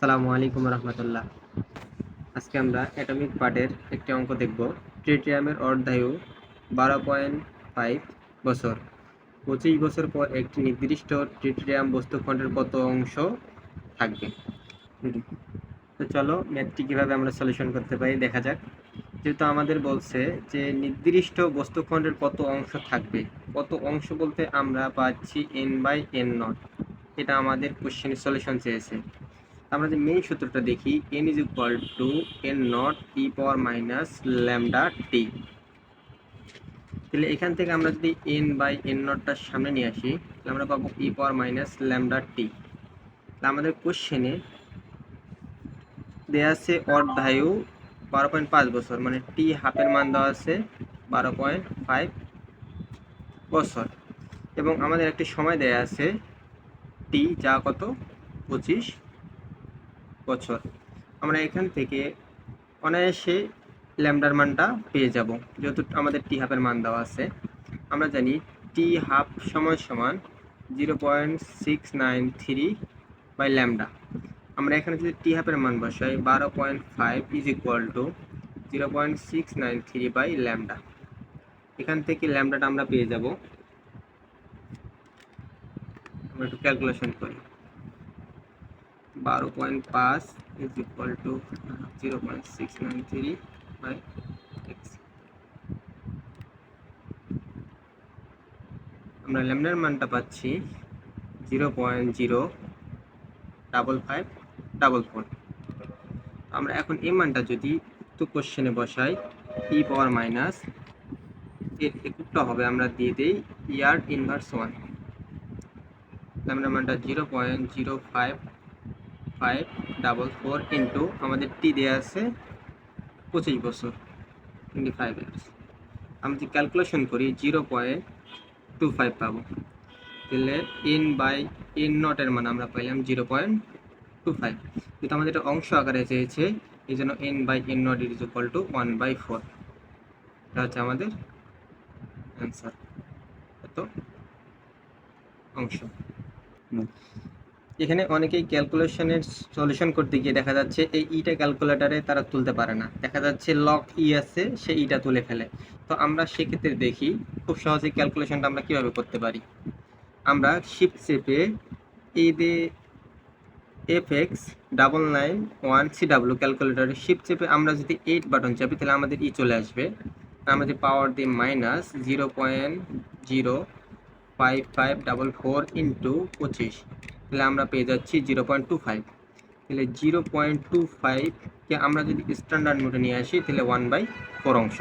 আসসালামু আলাইকুম রহমতুল্লাহ। আজকে আমরা অ্যাটমিক পার্টের একটি অঙ্ক দেখব। ট্রিটিয়ামের অর্ধায়ু বারো পয়েন্ট ফাইভ বছর। পঁচিশ বছর পর একটি নির্দিষ্ট ট্রিটিয়াম বস্তুখণ্ডের কত অংশ থাকবে? তো চলো ম্যাথটি কীভাবে আমরা সলিউশন করতে পারি দেখা যাক। যেহেতু আমাদের বলছে যে নির্দিষ্ট বস্তুখণ্ডের কত অংশ থাকবে কত অংশ বলতে আমরা পাচ্ছি এন বাই এন নট এটা আমাদের কোশ্চেনের সলিউশন চেয়েছে। আমরা যে মেইন সূত্রটা দেখি N is equal to N not e power minus lambda T তাহলে এখান থেকে আমরা যদি এন বাই এন নটটার সামনে নিয়ে আসি, তাহলে আমরা পাবো ই পাওয়ার মাইনাস ল্যামডা টি আমাদের কোশ্চেনে দেওয়া আছে অর্ধায়ু বারো পয়েন্ট পাঁচ বছর মানে টি হাফের মান দেওয়া আছে বারো পয়েন্ট ফাইভ বছর। এবং আমাদের একটি সময় দেয়া আছে টি যা কত? পঁচিশ। বছর। আমরা এখান থেকে অনায়াসে ল্যামডার মানটা পেয়ে যাব। যেহেতু আমাদের টি হাফের মান দেওয়া আছে। আমরা জানি টি হাফ সমান সমান zero point six nine three by lambda. আমরা এখানে যদি টি হাফের মান বসাই, বারো point five is equal to zero point six nine three by lambda. এখান থেকে ল্যামডাটা আমরা পেয়ে যাব। আমরা একটু ক্যালকুলেশন করি। বারো পয়েন্ট পাঁচ is equal to zero point six nine three by X আমরা ল্যামডার মানটা পাচ্ছি zero point zero double five double four আমরা এখন এই মানটা যদি তো কোশ্চেনে বসাই ই পাওয়ার মাইনাস এর এককটা হবে আমরা দিয়ে দিই ইয়ার্ড ইনভার্স ওয়ান ল্যামডার মানটা zero point zero five five double four into আমাদের টি দেওয়া আছে পঁচিশ বছর টোয়েন্টি ফাইভ ইয়ার্স আমি যদি ক্যালকুলেশন করি জিরো পয়েন্ট টু ফাইভ পাবো। তাহলে এন বাই এন নটের মান আমরা পাইলাম জিরো পয়েন্ট টু ফাইভ কিন্তু আমাদের এটা অংশ আকারে চেয়েছে, এই জন্য N by N not is equal to one by four এটা হচ্ছে আমাদের অ্যান্সার এত অংশ। এখানে অনেকেই ক্যালকুলেশনের সলিউশন করতে গিয়ে দেখা যাচ্ছে এই ইটা ক্যালকুলেটারে তারা তুলতে পারে না। দেখা যাচ্ছে লক ই আছে, সে ইটা তুলে ফেলে। তো আমরা সেক্ষেত্রে দেখি, খুব সহজে ক্যালকুলেশনটা আমরা কীভাবে করতে পারি? আমরা শিফট চেপে এই the F X double nine one C W ক্যালকুলেটারে শিফট চেপে আমরা যদি এইট বাটন চাপি, তাহলে আমাদের ই চলে আসবে। আমাদের পাওয়ার দিয়ে minus zero point zero five five double four into পঁচিশ। তাহলে আমরা পেয়ে যাচ্ছি জিরো পয়েন্ট টু ফাইভ তাহলে জিরো পয়েন্ট টু ফাইভকে আমরা যদি স্ট্যান্ডার্ড নোটে নিয়ে আসি, তাহলে ওয়ান বাই ফোর অংশ।